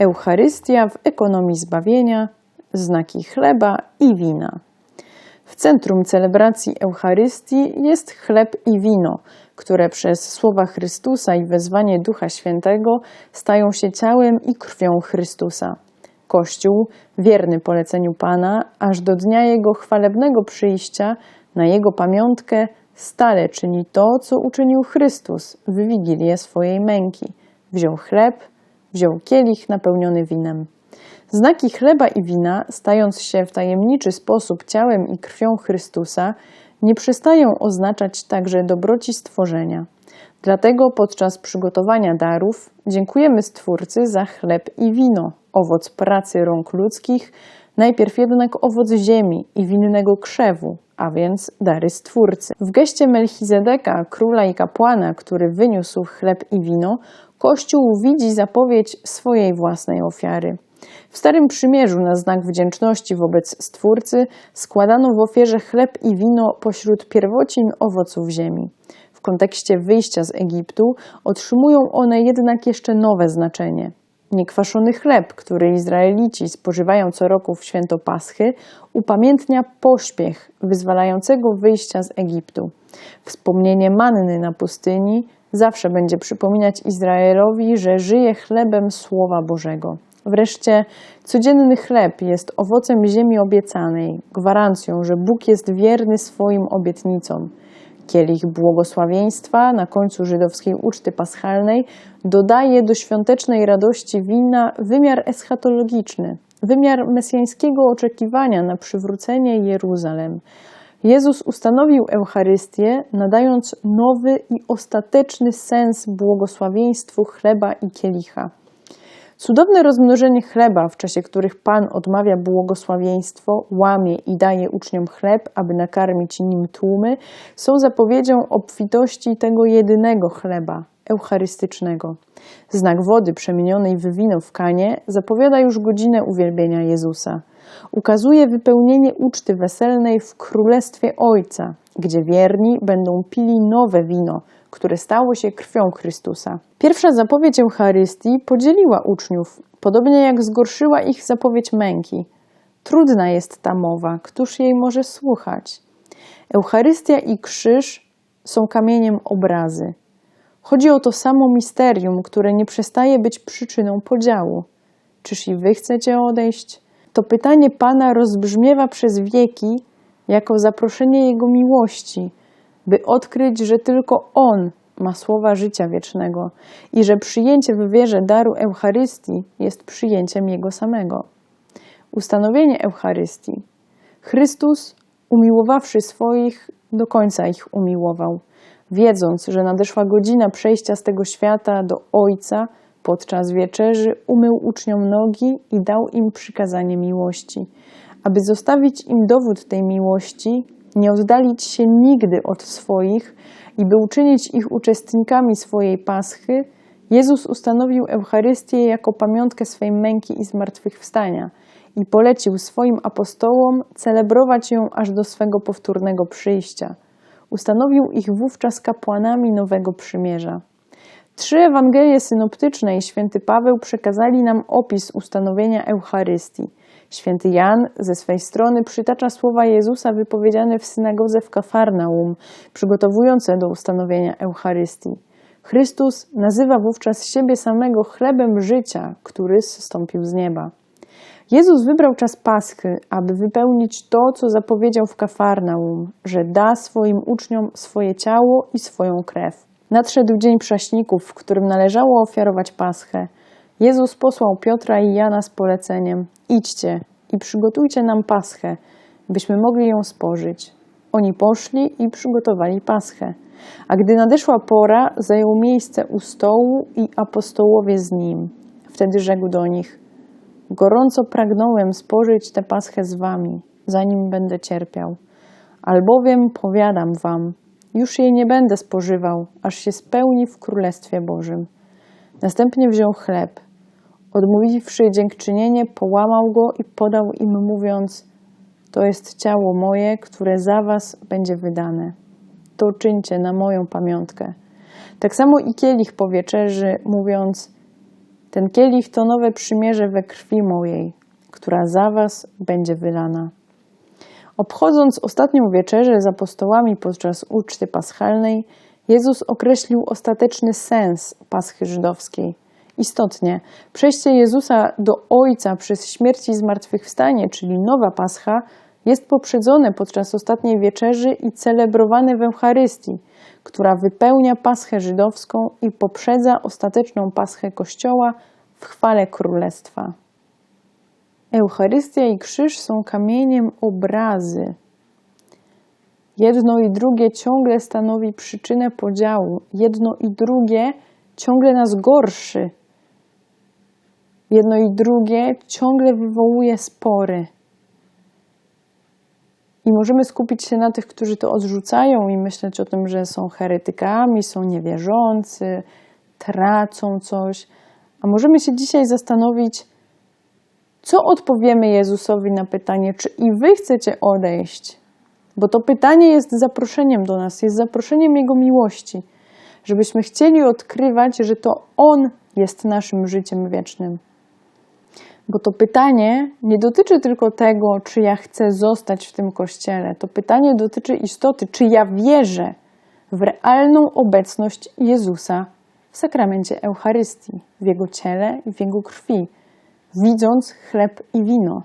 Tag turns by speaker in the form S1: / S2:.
S1: Eucharystia w ekonomii zbawienia, znaki chleba i wina. W centrum celebracji Eucharystii jest chleb i wino, które przez słowa Chrystusa i wezwanie Ducha Świętego stają się ciałem i krwią Chrystusa. Kościół, wierny poleceniu Pana, aż do dnia Jego chwalebnego przyjścia, na Jego pamiątkę, stale czyni to, co uczynił Chrystus w wigilię swojej męki. Wziął chleb, wziął kielich napełniony winem. Znaki chleba i wina, stając się w tajemniczy sposób ciałem i krwią Chrystusa, nie przestają oznaczać także dobroci stworzenia. Dlatego podczas przygotowania darów dziękujemy Stwórcy za chleb i wino, owoc pracy rąk ludzkich, najpierw jednak owoc ziemi i winnego krzewu, a więc dary Stwórcy. W geście Melchizedeka, króla i kapłana, który wyniósł chleb i wino, Kościół widzi zapowiedź swojej własnej ofiary. W Starym Przymierzu na znak wdzięczności wobec Stwórcy składano w ofierze chleb i wino pośród pierwocin owoców ziemi. W kontekście wyjścia z Egiptu otrzymują one jednak jeszcze nowe znaczenie. Niekwaszony chleb, który Izraelici spożywają co roku w święto Paschy, upamiętnia pośpiech wyzwalającego wyjścia z Egiptu. Wspomnienie manny na pustyni zawsze będzie przypominać Izraelowi, że żyje chlebem Słowa Bożego. Wreszcie codzienny chleb jest owocem ziemi obiecanej, gwarancją, że Bóg jest wierny swoim obietnicom. Kielich błogosławieństwa na końcu żydowskiej uczty paschalnej dodaje do świątecznej radości wina wymiar eschatologiczny, wymiar mesjańskiego oczekiwania na przywrócenie Jeruzalem. Jezus ustanowił Eucharystię, nadając nowy i ostateczny sens błogosławieństwu chleba i kielicha. Cudowne rozmnożenie chleba, w czasie których Pan odmawia błogosławieństwo, łamie i daje uczniom chleb, aby nakarmić nim tłumy, są zapowiedzią obfitości tego jedynego chleba, eucharystycznego. Znak wody przemienionej w wino w kanie zapowiada już godzinę uwielbienia Jezusa. Ukazuje wypełnienie uczty weselnej w Królestwie Ojca, gdzie wierni będą pili nowe wino, które stało się krwią Chrystusa. Pierwsza zapowiedź Eucharystii podzieliła uczniów, podobnie jak zgorszyła ich zapowiedź męki. Trudna jest ta mowa, któż jej może słuchać? Eucharystia i krzyż są kamieniem obrazy. Chodzi o to samo misterium, które nie przestaje być przyczyną podziału. Czyż i wy chcecie odejść? To pytanie Pana rozbrzmiewa przez wieki jako zaproszenie Jego miłości, by odkryć, że tylko On ma słowa życia wiecznego i że przyjęcie w wierze daru Eucharystii jest przyjęciem Jego samego. Ustanowienie Eucharystii. Chrystus, umiłowawszy swoich, do końca ich umiłował, wiedząc, że nadeszła godzina przejścia z tego świata do Ojca, podczas wieczerzy umył uczniom nogi i dał im przykazanie miłości, aby zostawić im dowód tej miłości, nie oddalić się nigdy od swoich i by uczynić ich uczestnikami swojej paschy, Jezus ustanowił Eucharystię jako pamiątkę swej męki i zmartwychwstania i polecił swoim apostołom celebrować ją aż do swego powtórnego przyjścia. Ustanowił ich wówczas kapłanami nowego przymierza. Trzy Ewangelie synoptyczne i święty Paweł przekazali nam opis ustanowienia Eucharystii. Święty Jan ze swej strony przytacza słowa Jezusa wypowiedziane w synagodze w Kafarnaum, przygotowujące do ustanowienia Eucharystii. Chrystus nazywa wówczas siebie samego chlebem życia, który zstąpił z nieba. Jezus wybrał czas Paschy, aby wypełnić to, co zapowiedział w Kafarnaum, że da swoim uczniom swoje ciało i swoją krew. Nadszedł dzień prześników, w którym należało ofiarować Paschę. Jezus posłał Piotra i Jana z poleceniem: Idźcie i przygotujcie nam Paschę, byśmy mogli ją spożyć. Oni poszli i przygotowali Paschę. A gdy nadeszła pora, zajął miejsce u stołu i apostołowie z nim. Wtedy rzekł do nich: Gorąco pragnąłem spożyć tę Paschę z wami, zanim będę cierpiał. Albowiem powiadam wam, już jej nie będę spożywał, aż się spełni w Królestwie Bożym. Następnie wziął chleb. Odmówiwszy dziękczynienie, połamał go i podał im, mówiąc: To jest ciało moje, które za was będzie wydane. To czyńcie na moją pamiątkę. Tak samo i kielich po wieczerzy, mówiąc: Ten kielich to nowe przymierze we krwi mojej, która za was będzie wylana. Obchodząc ostatnią wieczerzę z apostołami podczas uczty paschalnej, Jezus określił ostateczny sens paschy żydowskiej. Istotnie, przejście Jezusa do Ojca przez śmierć i zmartwychwstanie, czyli nowa pascha, jest poprzedzone podczas ostatniej wieczerzy i celebrowane w Eucharystii, która wypełnia paschę żydowską i poprzedza ostateczną paschę Kościoła w chwale Królestwa. Eucharystia i krzyż są kamieniem obrazy. Jedno i drugie ciągle stanowi przyczynę podziału. Jedno i drugie ciągle nas gorszy. Jedno i drugie ciągle wywołuje spory. I możemy skupić się na tych, którzy to odrzucają i myśleć o tym, że są heretykami, są niewierzący, tracą coś. A możemy się dzisiaj zastanowić, co odpowiemy Jezusowi na pytanie, czy i wy chcecie odejść? Bo to pytanie jest zaproszeniem do nas, jest zaproszeniem Jego miłości, żebyśmy chcieli odkrywać, że to On jest naszym życiem wiecznym. Bo to pytanie nie dotyczy tylko tego, czy ja chcę zostać w tym kościele. To pytanie dotyczy istoty, czy ja wierzę w realną obecność Jezusa w sakramencie Eucharystii, w Jego ciele i w Jego krwi, widząc chleb i wino.